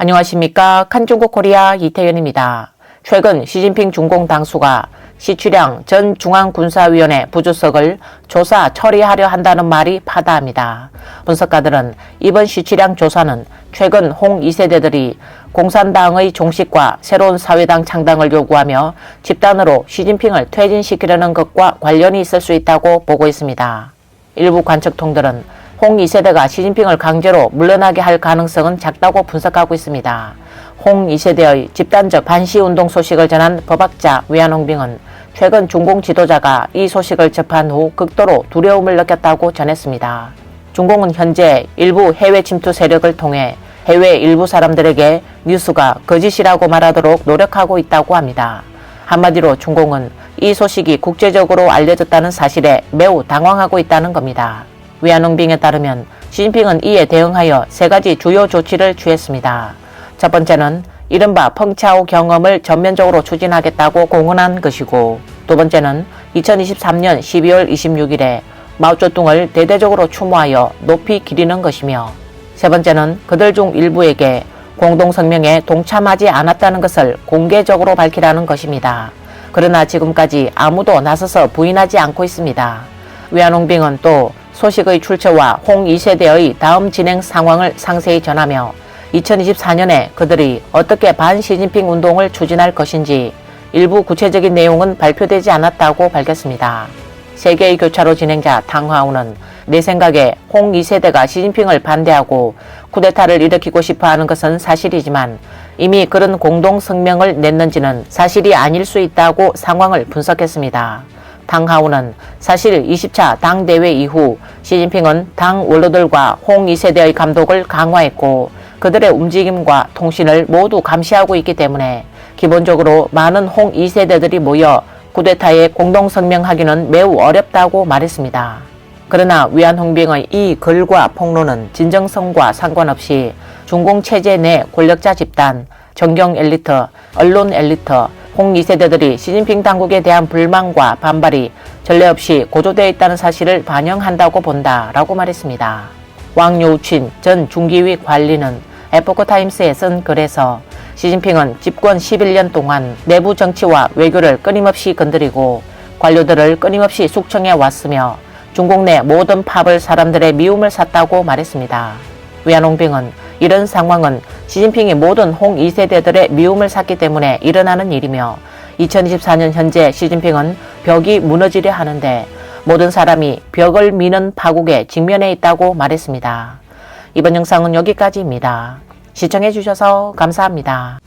안녕하십니까. 칸중국 코리아 이태현입니다. 최근 시진핑 중공 당수가 시추량 전 중앙군사위원회 부주석을 조사 처리하려 한다는 말이 파다합니다. 분석가들은 이번 시추량 조사는 최근 홍 2세대들이 공산당의 종식과 새로운 사회당 창당을 요구하며 집단으로 시진핑을 퇴진시키려는 것과 관련이 있을 수 있다고 보고 있습니다. 일부 관측통들은 홍 2세대가 시진핑을 강제로 물러나게 할 가능성은 작다고 분석하고 있습니다. 홍 2세대의 집단적 반시운동 소식을 전한 법학자 외환홍빙은 최근 중공 지도자가 이 소식을 접한 후 극도로 두려움을 느꼈다고 전했습니다. 중공은 현재 일부 해외 침투 세력을 통해 해외 일부 사람들에게 뉴스가 거짓이라고 말하도록 노력하고 있다고 합니다. 한마디로 중공은 이 소식이 국제적으로 알려졌다는 사실에 매우 당황하고 있다는 겁니다. 위안홍빙에 따르면 시진핑은 이에 대응하여 세 가지 주요 조치를 취했습니다. 첫 번째는 이른바 펑차오 경험을 전면적으로 추진하겠다고 공언한 것이고 두 번째는 2023년 12월 26일에 마오쩌둥을 대대적으로 추모하여 높이 기리는 것이며 세 번째는 그들 중 일부에게 공동성명에 동참하지 않았다는 것을 공개적으로 밝히라는 것입니다. 그러나 지금까지 아무도 나서서 부인하지 않고 있습니다. 위안홍빙은 또 소식의 출처와 홍 2세대의 다음 진행 상황을 상세히 전하며 2024년에 그들이 어떻게 반시진핑 운동을 추진할 것인지 일부 구체적인 내용은 발표되지 않았다고 밝혔습니다. 세계의 교차로 진행자 탕하우는 내 생각에 홍 2세대가 시진핑을 반대하고 쿠데타를 일으키고 싶어 하는 것은 사실이지만 이미 그런 공동 성명을 냈는지는 사실이 아닐 수 있다고 상황을 분석했습니다. 당하우는 사실 20차 당대회 이후 시진핑은 당 원로들과 홍 2세대의 감독을 강화했고 그들의 움직임과 통신을 모두 감시하고 있기 때문에 기본적으로 많은 홍 2세대들이 모여 쿠데타에 공동성명하기는 매우 어렵다고 말했습니다. 그러나 위안홍빙의 이 글과 폭로는 진정성과 상관없이 중공 체제 내 권력자 집단, 정경 엘리트, 언론 엘리트, 홍 2세대들이 시진핑 당국에 대한 불만과 반발이 전례 없이 고조되어 있다는 사실을 반영한다고 본다 라고 말했습니다. 왕요우친 전 중기위 관리는 에포크타임스에 쓴 글에서 시진핑은 집권 11년 동안 내부 정치와 외교를 끊임없이 건드리고 관료들을 끊임없이 숙청해 왔으며 중국 내 모든 팝을 사람들의 미움을 샀다고 말했습니다. 위안홍빙은 이런 상황은 시진핑이 모든 홍 2세대들의 미움을 샀기 때문에 일어나는 일이며 2024년 현재 시진핑은 벽이 무너지려 하는데 모든 사람이 벽을 미는 파국에 직면해 있다고 말했습니다. 이번 영상은 여기까지입니다. 시청해 주셔서 감사합니다.